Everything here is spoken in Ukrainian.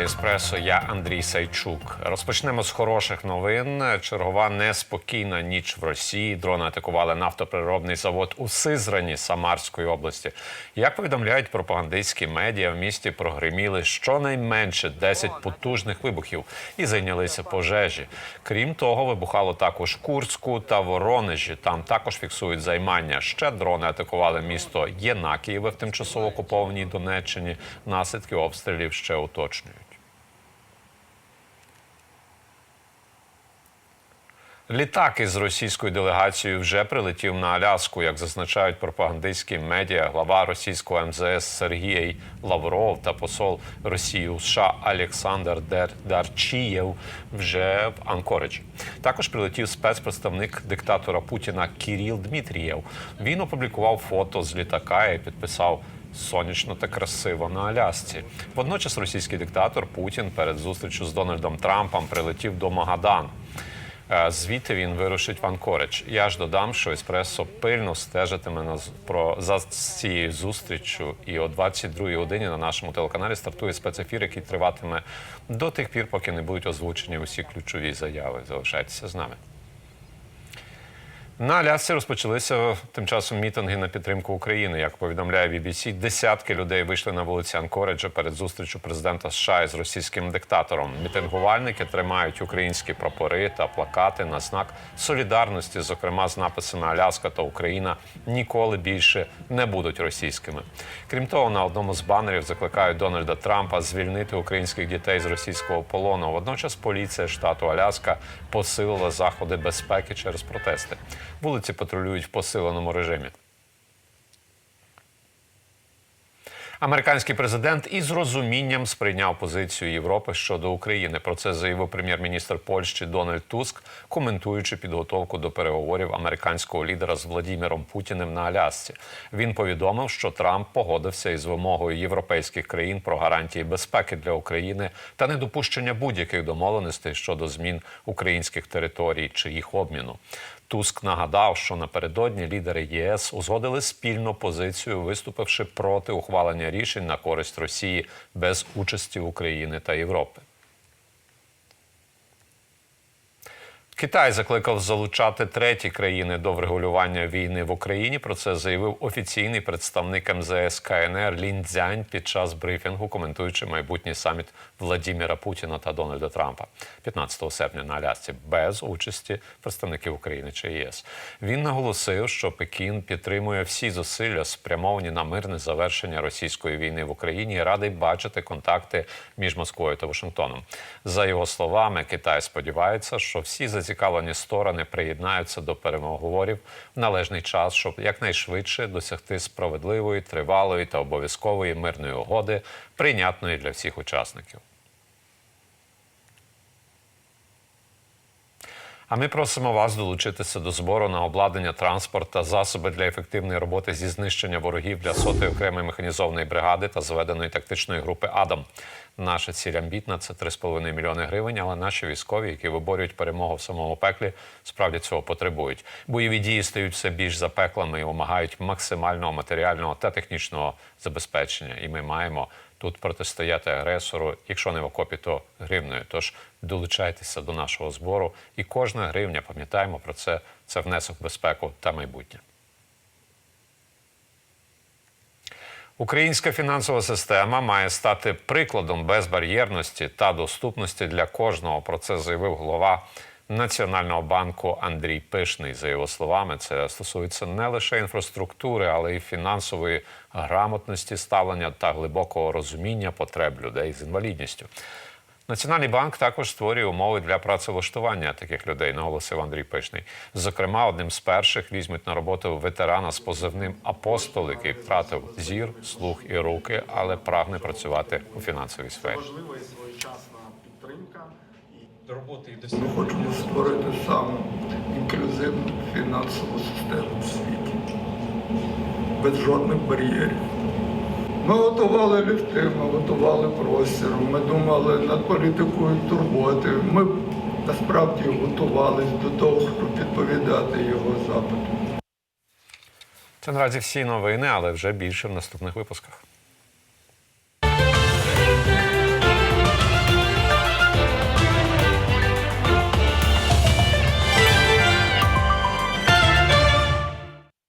Еспресо. Я Андрій Сайчук. Розпочнемо з хороших новин. Чергова неспокійна ніч в Росії. Дрони атакували нафтопереробний завод у Сизрані Самарської області. Як повідомляють пропагандистські медіа, в місті прогриміли щонайменше 10 потужних вибухів і зайнялися пожежі. Крім того, вибухало також Курську та Воронежі. Там також фіксують займання. Ще дрони атакували місто Єнакієве в тимчасово окупованій Донеччині. Наслідки обстрілів ще уточнюють. Літак із російською делегацією вже прилетів на Аляску, як зазначають пропагандистські медіа. Глава російського МЗС Сергій Лавров та посол Росії у США Олександр Дер Дарчієв вже в Анкориджі. Також прилетів спецпредставник диктатора Путіна Кіріл Дмитрієв. Він опублікував фото з літака і підписав. Сонячно та красиво на Алясці. Водночас російський диктатор Путін перед зустрічю з Дональдом Трампом прилетів до Магадану. Е, Звідти він вирушить в Анкоридж. Я ж додам, що еспресо пильно стежитиме на про за цією зустріччю. І о 22-й годині на нашому телеканалі стартує спецефір, який триватиме до тих пір, поки не будуть озвучені усі ключові заяви. Залишайтеся з нами. На Алясці розпочалися тим часом мітинги на підтримку України. Як повідомляє BBC, десятки людей вийшли на вулиці Анкориджа перед зустрічю президента США із російським диктатором. Мітингувальники тримають українські прапори та плакати на знак солідарності, зокрема з написами Аляска та Україна ніколи більше не будуть російськими. Крім того, на одному з банерів закликають Дональда Трампа звільнити українських дітей з російського полону. Водночас поліція штату Аляска посилила заходи безпеки через протести. Вулиці патрулюють в посиленому режимі. Американський президент із розумінням сприйняв позицію Європи щодо України. Про це заявив прем'єр-міністр Польщі Дональд Туск, коментуючи підготовку до переговорів американського лідера з Владіміром Путіним на Алясці. Він повідомив, що Трамп погодився із вимогою європейських країн про гарантії безпеки для України та недопущення будь-яких домовленостей щодо змін українських територій чи їх обміну. Туск нагадав, що напередодні лідери ЄС узгодили спільну позицію, виступивши проти ухвалення рішень на користь Росії без участі України та Європи. Китай закликав залучати треті країни до врегулювання війни в Україні. Про це заявив офіційний представник МЗС КНР Лін Цзянь під час брифінгу, коментуючи майбутній саміт Владіміра Путіна та Дональда Трампа 15 серпня на Алясці без участі представників України чи ЄС. Він наголосив, що Пекін підтримує всі зусилля, спрямовані на мирне завершення російської війни в Україні, і радий бачити контакти між Москвою та Вашингтоном. За його словами, Китай сподівається, що всі зацікавлені сторони приєднаються до переговорів в належний час, щоб якнайшвидше досягти справедливої, тривалої та обов'язкової мирної угоди, прийнятної для всіх учасників. А ми просимо вас долучитися до збору на обладнання, транспорт та засоби для ефективної роботи зі знищення ворогів для сотої окремої механізованої бригади та зведеної тактичної групи Адам. Наша ціль амбітна це 3,5 мільйони гривень. Але наші військові, які виборюють перемогу в самому пеклі, справді цього потребують. Бойові дії стають все більш запеклими і вимагають максимального матеріального та технічного забезпечення. І ми маємо тут протистояти агресору, якщо не в окопі, то гривною. Тож долучайтеся до нашого збору, і кожна гривня, пам'ятаємо про це, це внесок в безпеку та майбутнє. Українська фінансова система має стати прикладом безбар'єрності та доступності для кожного. Про це заявив голова Національного банку Андрій Пишний. За його словами, це стосується не лише інфраструктури, але й фінансової грамотності, ставлення та глибокого розуміння потреб людей з інвалідністю. Національний банк також створює умови для працевлаштування таких людей, наголосив Андрій Пишний. Зокрема, одним з перших візьмуть на роботу ветерана з позивним апостол, який втратив зір, слух і руки, але прагне працювати у фінансовій сфері. До роботи і Ми хочемо створити саму інклюзивну фінансову систему в світі. Без жодних бар'єрів. Ми готували ліфти, ми готували простір, ми думали над політикою турботи. Ми насправді готувалися до того, щоб відповідати його запиту. Це наразі всі новини, але вже більше в наступних випусках.